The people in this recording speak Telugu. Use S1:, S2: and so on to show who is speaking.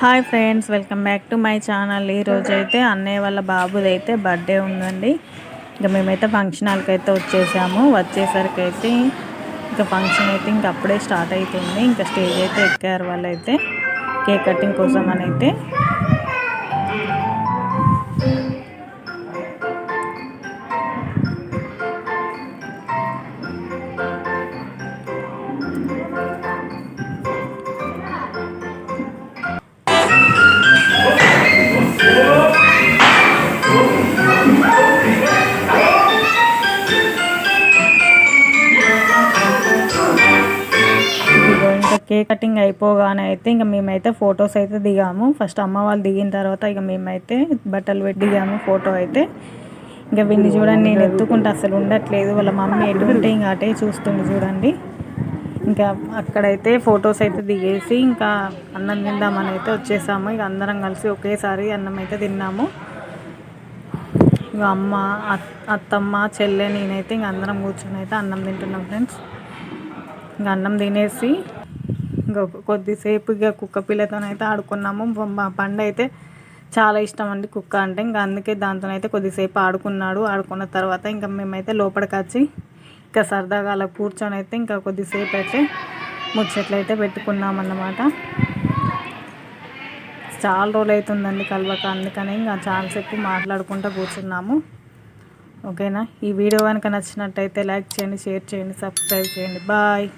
S1: Hi friends welcome back to my channel. ఈరోజు అయితే అన్నయ్య వాళ్ళ బాబుది అయితే బర్త్డే ఉందండి. ఇంకా మేమైతే ఫంక్షన్ హాల్కి అయితే వచ్చేసాము. వచ్చేసరికి అయితే ఇంకా ఫంక్షన్ అయితే ఇంకా అప్పుడే స్టార్ట్ అవుతుంది ఇంకా స్టేజ్ అయితే ఎక్కారు వాళ్ళైతే. కేక్ కటింగ్ కోసం అని అయితే కేక్ కటింగ్ అయిపోగానే అయితే ఇంకా మేమైతే ఫొటోస్ అయితే దిగాము. ఫస్ట్ అమ్మ వాళ్ళు దిగిన తర్వాత ఇక మేమైతే బట్టలు పెట్టి దిగాము ఫోటో అయితే. ఇంకా విన్ని చూడండి నేను ఎత్తుకుంటే అసలు ఉండట్లేదు. వాళ్ళ మమ్మీ ఎటుంటే ఇంకా అటే చూస్తుంది చూడండి. ఇంకా అక్కడైతే ఫొటోస్ అయితే దిగేసి ఇంకా అన్నం తిందామని అయితే వచ్చేసాము. ఇక అందరం కలిసి ఒకేసారి అన్నం అయితే తిన్నాము. ఇక అమ్మ అత్తమ్మ చెల్లె నేనైతే ఇంక అందరం కూర్చొని అయితే అన్నం తింటున్నాం ఫ్రెండ్స్ ఇంకా అన్నం తినేసి ఇంకా కొద్దిసేపు ఇక కుక్క పిల్లతోనైతే ఆడుకున్నాము. మా పండు అయితే చాలా ఇష్టం అండి కుక్క అంటే. ఇంకా అందుకే దాంతోనైతే కొద్దిసేపు ఆడుకున్నాడు. ఆడుకున్న తర్వాత ఇంకా మేమైతే లోపలికి వచ్చి ఇంకా సరదాగా అలా కూర్చొని అయితే ఇంకా కొద్దిసేపు అయితే ముచ్చట్లు అయితే పెట్టుకున్నాం అన్నమాట చాలా రోజులు అవుతుందండి కలవక. అందుకని ఇంకా చాలాసేపు మాట్లాడుకుంటూ కూర్చున్నాము. ఓకేనా? ఈ వీడియో కనుక నచ్చినట్టయితే లైక్ చేయండి షేర్ చేయండి సబ్స్క్రైబ్ చేయండి. బాయ్.